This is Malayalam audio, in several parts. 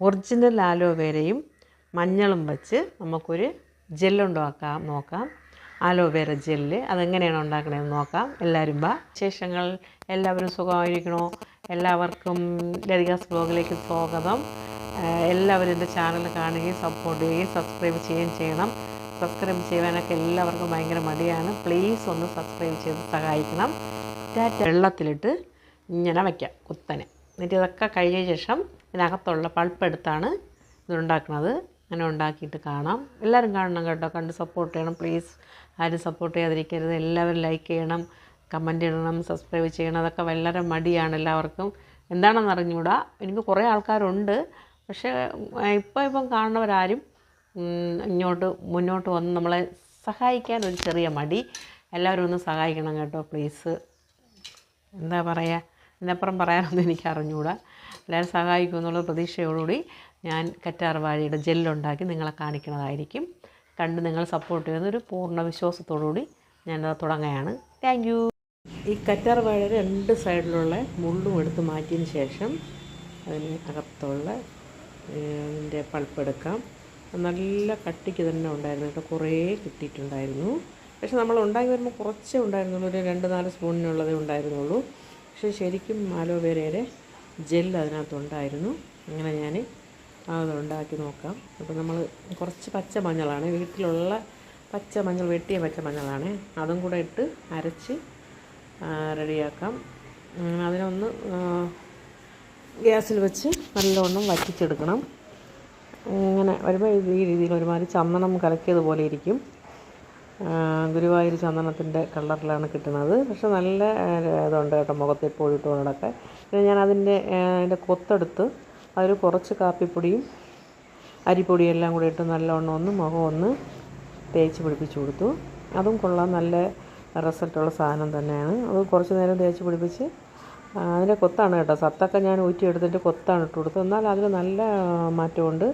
ഒറിജിനൽ ആലോവേരയും മഞ്ഞളും വെച്ച് നമുക്കൊരു ജെല്ലുണ്ടാക്കാം നോക്കാം. ആലോവേര ജെല്ല് അതെങ്ങനെയാണ് ഉണ്ടാക്കണതെന്ന് നോക്കാം. എല്ലാവരും വാ. വിശേഷങ്ങൾ എല്ലാവരും സുഖമായിരിക്കണോ? എല്ലാവർക്കും ലതികാസ് ബ്ലോഗിലേക്ക് സ്വാഗതം. എല്ലാവരും എന്റെ ചാനൽ കാണുകയും സപ്പോർട്ട് ചെയ്യുകയും സബ്സ്ക്രൈബ് ചെയ്യുകയും ചെയ്യണം. സബ്സ്ക്രൈബ് ചെയ്യാനൊക്കെ എല്ലാവർക്കും ഭയങ്കര മടിയാണ്. പ്ലീസ് ഒന്ന് സബ്സ്ക്രൈബ് ചെയ്ത് സഹായിക്കണം. വെള്ളത്തിലിട്ട് ഇങ്ങനെ വയ്ക്കാം കുത്തനെ. എന്നിട്ട് ഇതൊക്കെ കഴിഞ്ഞ ശേഷം ഇതിനകത്തുള്ള പൾപ്പ് എടുത്താണ് ഇതുണ്ടാക്കുന്നത്. അങ്ങനെ ഉണ്ടാക്കിയിട്ട് കാണാം. എല്ലാവരും കാണണം കേട്ടോ. കണ്ട് സപ്പോർട്ട് ചെയ്യണം. പ്ലീസ് ആരും സപ്പോർട്ട് ചെയ്യാതിരിക്കരുത്. എല്ലാവരും ലൈക്ക് ചെയ്യണം. കമന്റ് ഇടണം. സബ്സ്ക്രൈബ് ചെയ്യണം. അതൊക്കെ വളരെ മടിയാണ് എല്ലാവർക്കും. എന്താണെന്ന് അറിഞ്ഞുകൂടാ? എനിക്ക് കുറേ ആൾക്കാരുണ്ട്. പക്ഷേ ഇപ്പം ഇപ്പം കാണുന്നവരാരും ഇങ്ങോട്ട് മുന്നോട്ട് വന്ന് നമ്മളെ സഹായിക്കാൻ ഒരു ചെറിയ മടി. എല്ലാവരും ഒന്ന് സഹായിക്കണം കേട്ടോ. പ്ലീസ് എന്താ പറയുക ഇതിനപ്പുറം പറയാനൊന്നും എനിക്ക് അറിഞ്ഞുകൂടാ. എല്ലാവരും സഹായിക്കും എന്നുള്ള പ്രതീക്ഷയോടുകൂടി ഞാൻ കറ്റാർ വാഴയുടെ ജെല്ലുണ്ടാക്കി നിങ്ങളെ കാണിക്കുന്നതായിരിക്കും. കണ്ട് നിങ്ങൾ സപ്പോർട്ട് ചെയ്യുന്ന ഒരു പൂർണ വിശ്വാസത്തോടുകൂടി ഞാനത് തുടങ്ങുകയാണ്. താങ്ക് യു ഈ കറ്റാർ വാഴ രണ്ട് സൈഡിലുള്ള മുള്ളും എടുത്ത് മാറ്റിയതിന് ശേഷം അതിന് അകത്തുള്ള ഇതിന്റെ പൾപ്പെടുക്കാം നല്ല കട്ടിക്ക് തന്നെ ഉണ്ടായിരുന്നു കേട്ടോ. കുറേ കിട്ടിയിട്ടുണ്ടായിരുന്നു. പക്ഷെ നമ്മൾ ഉണ്ടാക്കി വരുമ്പോൾ കുറച്ചേ ഉണ്ടായിരുന്നുള്ളൂ. ഒരു രണ്ട് നാല് സ്പൂണിനുള്ളതേ ഉണ്ടായിരുന്നുള്ളൂ. പക്ഷേ ശരിക്കും ആലോവേരയുടെ ജെല്ല് അതിനകത്തുണ്ടായിരുന്നു. അങ്ങനെ ഞാൻ അത് ഉണ്ടാക്കി നോക്കാം. അപ്പോൾ നമ്മൾ കുറച്ച് പച്ച മഞ്ഞളാണ്. വീട്ടിലുള്ള പച്ച മഞ്ഞൾ വെട്ടിയ പച്ച മഞ്ഞളാണ്. അതും കൂടെ ഇട്ട് അരച്ച് റെഡിയാക്കാം. അതിനൊന്ന് ഗ്യാസിൽ വെച്ച് നല്ലവണ്ണം വറ്റിച്ചെടുക്കണം. ഇങ്ങനെ വരുമ്പോൾ ഈ രീതിയിൽ ഒരുമാതിരി ചന്ദനം കലക്കിയതുപോലെ ഇരിക്കും. ഗുരുവായൂർ ചന്ദനത്തിന്റെ കളറിലാണ് കിട്ടുന്നത്. പക്ഷെ നല്ല ഇതുണ്ട് കേട്ടോ മുഖത്ത് എപ്പോഴും ഇട്ടുകൊണ്ടൊക്കെ പിന്നെ ഞാൻ അതിന്റെ അതിന്റെ കൊത്തെടുത്ത് അതിൽ കുറച്ച് കാപ്പിപ്പൊടിയും അരിപ്പൊടിയും എല്ലാം കൂടി ഇട്ട് നല്ലവണ്ണം ഒന്ന് മുഖം ഒന്ന് തേച്ച് പിടിപ്പിച്ച് കൊടുത്തു. അതും കൊള്ളാം നല്ല റിസൾട്ടുള്ള സാധനം തന്നെയാണ്. അത് കുറച്ച് നേരം തേച്ച് പിടിപ്പിച്ച് അതിന്റെ കൊത്താണ് കേട്ടോ. സത്തൊക്കെ ഞാൻ ഊറ്റിയെടുത്തിട്ട് കൊത്താണ് ഇട്ട് കൊടുത്തത്. എന്നാൽ അതിന് നല്ല മാറ്റമുണ്ട്.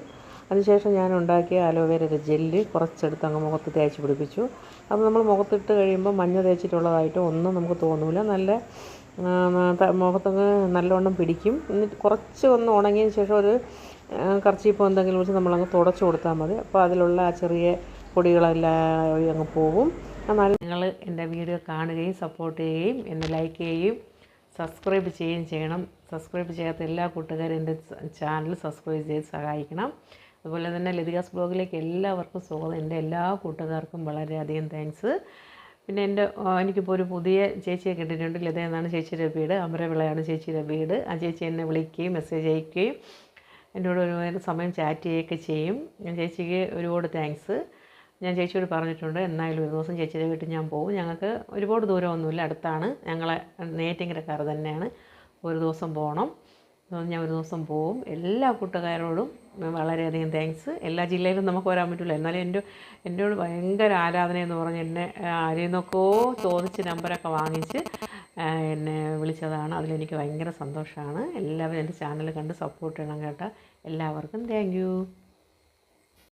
അതിനുശേഷം ഞാൻ ഉണ്ടാക്കിയ അലോവേരയുടെ ജെല്ല് കുറച്ചെടുത്ത് അങ്ങ് മുഖത്ത് തേച്ച് പിടിപ്പിച്ചു. അത് നമ്മൾ മുഖത്തിട്ട് കഴിയുമ്പോൾ മഞ്ഞ തേച്ചിട്ടുള്ളതായിട്ട് ഒന്നും നമുക്ക് തോന്നില്ല നല്ല മുഖത്തങ്ങ് നല്ലവണ്ണം പിടിക്കും. എന്നിട്ട് കുറച്ച് ഒന്ന് ഉണങ്ങിയതിന് ശേഷം ഒരു കർച്ചീപ്പോ എന്തെങ്കിലും വെച്ച് നമ്മളങ്ങ് തുടച്ചു കൊടുത്താൽ മതി. അപ്പോൾ അതിലുള്ള ആ ചെറിയ പൊടികളെല്ലാം അങ്ങ് പോകും എന്നാലും നിങ്ങൾ എന്റെ വീഡിയോ കാണുകയും സപ്പോർട്ട് ചെയ്യുകയും എന്നെ ലൈക്ക് ചെയ്യുകയും സബ്സ്ക്രൈബ് ചെയ്യുകയും ചെയ്യണം. സബ്സ്ക്രൈബ് ചെയ്യാത്ത എല്ലാ കൂട്ടുകാരും എന്റെ ചാനൽ സബ്സ്ക്രൈബ് ചെയ്ത് സഹായിക്കണം. അതുപോലെ തന്നെ ലതികാസ് ബ്ലോഗിലേക്ക് എല്ലാവർക്കും സ്വാഗതം. എന്റെ എല്ലാ കൂട്ടുകാർക്കും വളരെയധികം താങ്ക്സ് പിന്നെ എന്റെ എനിക്കിപ്പോൾ ഒരു പുതിയ ചേച്ചിയെ കിട്ടിയിട്ടുണ്ട്. ലത എന്നാണ് ചേച്ചിയുടെ വീട്. അമരവിളയാണ് ചേച്ചിയുടെ വീട്. ആ ചേച്ചി എന്നെ വിളിക്കുകയും മെസ്സേജ് അയക്കുകയും എന്നോട് ഒരുപാട് സമയം ചാറ്റ് ചെയ്യുകയൊക്കെ ചെയ്യും. ഞാൻ ചേച്ചിക്ക് ഒരുപാട് താങ്ക്സ് ഞാൻ ചേച്ചിയോട് പറഞ്ഞിട്ടുണ്ട് എന്നായാലും ഒരു ദിവസം ചേച്ചിയുടെ വീട്ടിൽ ഞാൻ പോകും. ഞങ്ങൾക്ക് ഒരുപാട് ദൂരമൊന്നുമില്ല. അടുത്താണ്. ഞങ്ങളെ നേറ്റിങ്കരക്കാർ തന്നെയാണ്. ഒരു ദിവസം പോകണം. ഞാൻ ഒരു ദിവസം പോവും. എല്ലാ കൂട്ടുകാരോടും വളരെയധികം താങ്ക്സ് എല്ലാ ജില്ലയിലും നമുക്ക് വരാൻ പറ്റില്ല എന്നാലും എന്റെ എന്നോട് ഭയങ്കര ആരാധനയെന്ന് പറഞ്ഞ് എന്നെ ആരിൽ നിന്നൊക്കെയോ ചോദിച്ച് നമ്പറൊക്കെ വാങ്ങിച്ച് എന്നെ വിളിച്ചതാണ്. അതിലെനിക്ക് ഭയങ്കര സന്തോഷമാണ്. എല്ലാവരും എന്റെ ചാനൽ കണ്ട് സപ്പോർട്ട് ചെയ്യണം കേട്ടോ. എല്ലാവർക്കും താങ്ക്